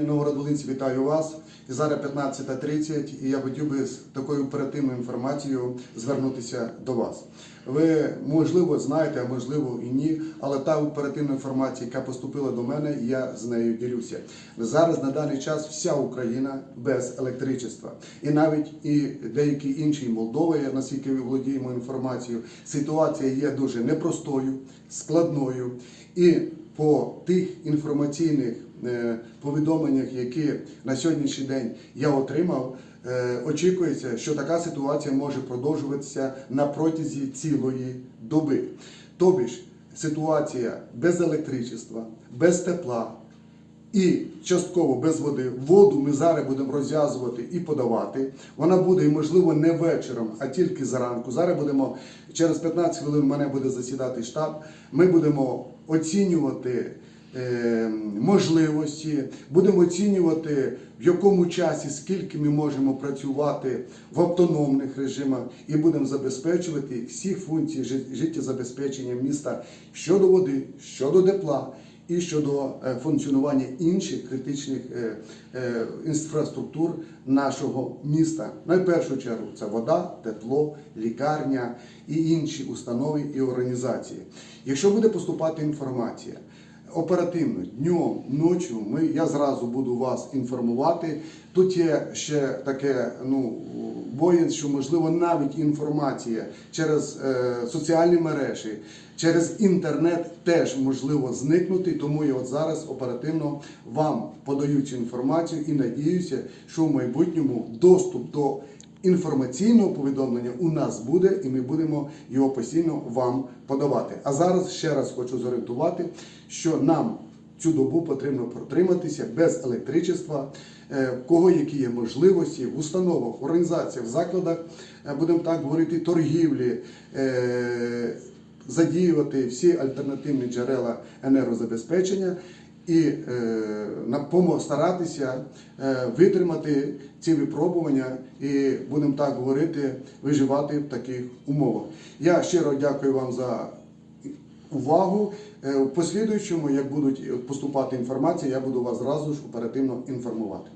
Новгород-Волинці, вітаю вас. І зараз 15.30 і я хотів би з такою оперативною інформацією звернутися до вас. Ви можливо знаєте, а можливо і ні, але та оперативна інформація, яка поступила до мене, я з нею ділюся. Зараз на даний час вся Україна без електричества. І навіть і деякі інші Молдови, наскільки ми володіємо інформацією, ситуація є дуже непростою, складною. І по тих інформаційних е, повідомленнях, які на сьогоднішній день я отримав, е, очікується, що така ситуація може продовжуватися на протязі цілої доби. Тобі ж ситуація без електричества, без тепла і частково без води. Воду ми зараз будемо розв'язувати і подавати. Вона буде, можливо, не вечором, а тільки зранку. Зараз будемо через 15 хвилин. в мене буде засідати штаб. Ми будемо оцінювати. е, Можливості, будемо оцінювати в якому часі, скільки ми можемо працювати в автономних режимах, і будемо забезпечувати всі функції життєзабезпечення міста щодо води, щодо тепла, і щодо е, функціонування інших критичних е, е, інфраструктур нашого міста. Найпершу чергу це вода, тепло, лікарня і інші установи і організації. Якщо буде поступати інформація. Оперативно днем, ночі ми я зразу буду вас інформувати. Тут є ще таке ну боєн, що можливо навіть інформація через е, соціальні мережі, через інтернет теж можливо зникнути. Тому я от зараз оперативно вам подаю цю інформацію і надіюся, що в майбутньому доступ до інформаційного повідомлення у нас буде, і ми будемо його постійно вам подавати. А зараз ще раз хочу зорієнтувати, що нам цю добу потрібно протриматися без електричества, е, в кого які є можливості в установах, в організаціях, в закладах, е, будемо так говорити, торгівлі. е, Задіювати всі альтернативні джерела енергозабезпечення і е, старатися е, витримати ці випробування і будемо так говорити, виживати в таких умовах. Я щиро дякую вам за увагу. Е, В послідуючому, як будуть поступати інформація, я буду вас зразу ж оперативно інформувати.